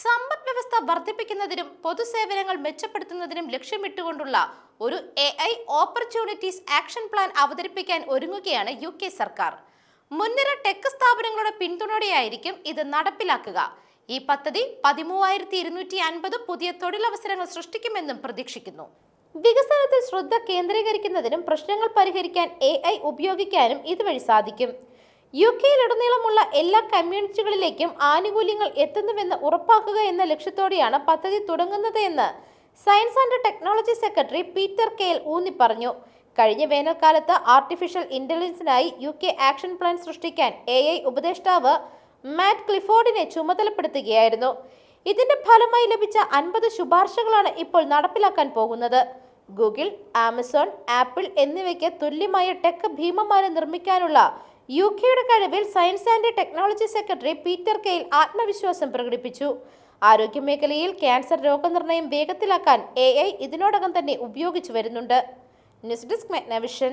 സമ്പദ് വ്യവസ്ഥ വർദ്ധിപ്പിക്കുന്നതിനും പൊതുസേവനങ്ങൾ മെച്ചപ്പെടുത്തുന്നതിനും ലക്ഷ്യമിട്ടുകൊണ്ടുള്ള ഒരു A I opportunities action plan അവതരിപ്പിക്കാൻ ഒരുങ്ങുകയാണ് യു കെ സർക്കാർ. മുൻനിര ടെക് സ്ഥാപനങ്ങളുടെ പിന്തുണയോടെയായിരിക്കും ഇത് നടപ്പിലാക്കുക. ഈ പദ്ധതി പതിമൂവായിരത്തി ഇരുന്നൂറ്റി അൻപത് പുതിയ തൊഴിലവസരങ്ങൾ സൃഷ്ടിക്കുമെന്നും പ്രതീക്ഷിക്കുന്നു. വികസനത്തിൽ ശ്രദ്ധ കേന്ദ്രീകരിക്കുന്നതിനും പ്രശ്നങ്ങൾ പരിഹരിക്കാൻ എ ഉപയോഗിക്കാനും ഇതുവഴി സാധിക്കും. യു കെയിലുടനീളമുള്ള എല്ലാ കമ്മ്യൂണിറ്റികളിലേക്കും ആനുകൂല്യങ്ങൾ എത്തുന്നുവെന്ന് ഉറപ്പാക്കുക എന്ന ലക്ഷ്യത്തോടെയാണ് പദ്ധതി തുടങ്ങുന്നത് എന്ന് science and technology secretary Peter Kyle ഊന്നി പറഞ്ഞു. കഴിഞ്ഞ വേനൽക്കാലത്ത് ആർട്ടിഫിഷ്യൽ ഇന്റലിജൻസിനായി യു കെ ആക്ഷൻ പ്ലാൻ സൃഷ്ടിക്കാൻ എ ഐ ഉപദേഷ്ടാവ് മാറ്റ് ക്ലിഫോർഡിനെ ചുമതലപ്പെടുത്തുകയായിരുന്നു. ഇതിന്റെ ഫലമായി ലഭിച്ച അൻപത് ശുപാർശകളാണ് ഇപ്പോൾ നടപ്പിലാക്കാൻ പോകുന്നത്. ഗൂഗിൾ ആമസോൺ ആപ്പിൾ എന്നിവയ്ക്ക് തുല്യമായ ടെക് ഭീമന്മാരെ നിർമ്മിക്കാനുള്ള യു കെയുടെ കഴിവിൽ science and technology secretary Peter Kyle ആത്മവിശ്വാസം പ്രകടിപ്പിച്ചു. ആരോഗ്യമേഖലയിൽ ക്യാൻസർ രോഗനിർണയം വേഗത്തിലാക്കാൻ എ ഇതിനോടകം തന്നെ ഉപയോഗിച്ചു വരുന്നുണ്ട്. News desk മെഗ്നവിഷൻ.